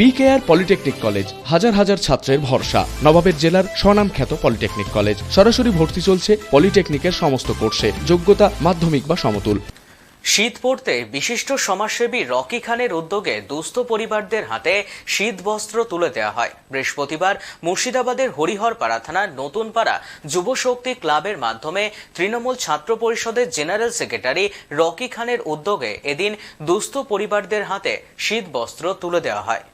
BKR polytechnic college হাজার হাজার ছাত্রের ভরসা। নবাবের জেলার স্বনামখ্যাত পলিটেকনিক কলেজ সরাসরি ভর্তি চলছে পলিটেকনিকের সমস্ত কোর্সে। যোগ্যতা মাধ্যমিক বা সমতুল। শীত পড়তে বিশিষ্ট সমাজসেবী রকি খানের উদ্যোগে দুস্থ পরিবারদের হাতে শীত বস্ত্র তুলে দেওয়া হয়। বৃহস্পতিবার মুর্শিদাবাদের হরিহরপাড়া থানার নতুন পাড়া যুব শক্তি ক্লাবের মাধ্যমে তৃণমূল ছাত্র পরিষদের জেনারেল সেক্রেটারি রকি খানের উদ্যোগে এদিন দুস্থ পরিবারদের হাতে শীত বস্ত্র তুলে দেওয়া হয়।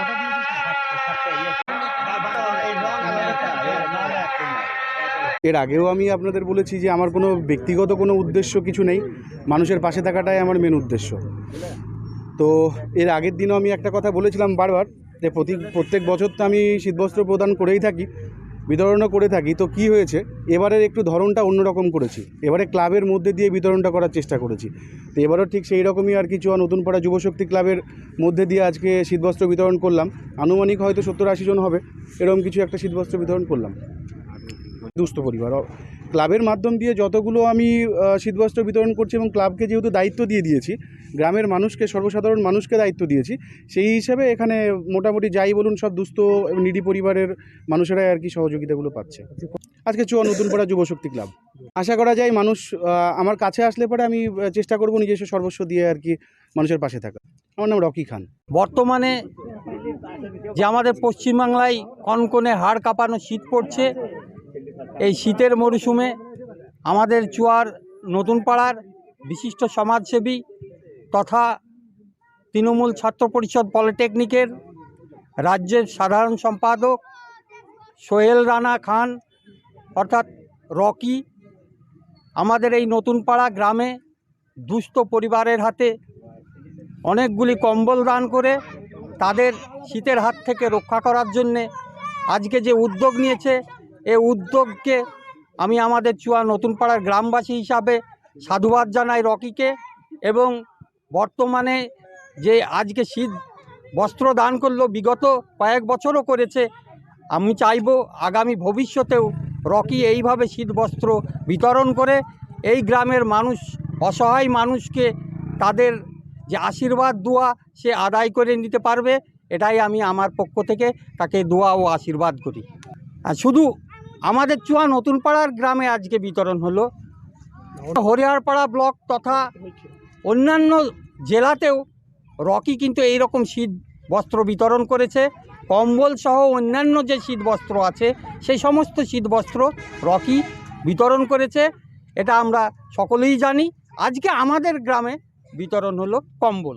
ওটা দিয়ে সাতটা সাতটা ইয়ে এর আগেও আমি আপনাদের বলেছি যে আমার কোনো ব্যক্তিগত কোনো উদ্দেশ্য কিছু নেই। মানুষের পাশে থাকাটাই আমার মেন উদ্দেশ্য। তো এর আগের দিনও আমি একটা কথা বলেছিলাম বারবার যে প্রতি, প্রত্যেক বছর তো আমি শীতবস্ত্র প্রদান করেই থাকি, বিতরণও করে থাকি। তো কি হয়েছে? এবারের একটু ধরনটা অন্যরকম করেছি। এবারে ক্লাবের মধ্যে দিয়ে বিতরণটা করার চেষ্টা করেছি। তো এবারও ঠিক সেই রকমই আর কিছু নতুন পাড়া যুবশক্তি ক্লাবের মধ্যে দিয়ে আজকে শীতবস্ত্র বিতরণ করলাম। আনুমানিক হয়তো সত্তর আশি জন হবে। এরকম কিছু একটা শীতবস্ত্র বিতরণ করলাম। দুস্থ পরিবার। ক্লাবের মাধ্যম দিয়ে যতগুলো আমি শীতবস্ত্র বিতরণ করছি এবং ক্লাবকে যেহেতু দায়িত্ব দিয়ে দিয়েছি, গ্রামের মানুষকে, সর্বসাধারণ মানুষকে দায়িত্ব দিয়েছি, সেই হিসেবে এখানে মোটামুটি যাই বলুন সব দুস্থ এবং নিডি পরিবারের মানুষেরাই আর কি সহযোগিতাগুলো পাচ্ছে। আজকে চুয়া নতুন পাড়া যুবশক্তি ক্লাব। আশা করা যায় মানুষ আমার কাছে আসলে পরে আমি চেষ্টা করব নিজস্ব সর্বস্ব দিয়ে আর কি মানুষের পাশে থাকা। আমার নাম রকি খান। বর্তমানে যে আমাদের পশ্চিমবাংলায় কনকনে হাড় কাঁপানো শীত পড়ছে এই শীতের মরশুমে আমাদের চুয়ার নতুন পাড়ার বিশিষ্ট সমাজসেবী তথা তৃণমূল ছাত্র পরিষদ পলিটেকনিকের রাজ্যের সাধারণ সম্পাদক সোহেল রানা খান, অর্থাৎ রকি, আমাদের এই নতুন পাড়া গ্রামে দুস্থ পরিবারের হাতে অনেকগুলি কম্বল দান করে তাদের শীতের হাত থেকে রক্ষা করার জন্যে আজকে যে উদ্যোগ নিয়েছে এই উদ্যোগকে আমি আমাদের চুয়া নতুন পাড়ার গ্রামবাসী হিসাবে সাধুবাদ জানাই রকিকে এবং বর্তমানে যে আজকে শীত বস্ত্র দান করল, বিগত কয়েক বছরও করেছে, আমি চাইব আগামী ভবিষ্যতেও রকি এইভাবে শীত বস্ত্র বিতরণ করে, এই গ্রামের মানুষ, অসহায় মানুষকে তাদের যে আশীর্বাদ, দোয়া সে আদায় করে নিতে পারবে, এটাই আমি আমার পক্ষ থেকে তাকে দোয়া ও আশীর্বাদ করি। শুধু আমাদের চুয়া নতুন পাড়ার গ্রামে আজকে বিতরণ হলো। হরিহরপাড়া ব্লক তথা অন্যান্য জেলাতেও রকি কিন্তু এই রকম শীত বস্ত্র বিতরণ করেছে। কম্বল সহ অন্যান্য যে শীত বস্ত্র আছে, সেই সমস্ত শীত বস্ত্র রকি বিতরণ করেছে। এটা আমরা সকলেই জানি। আজকে আমাদের গ্রামে বিতরণ হলো কম্বল।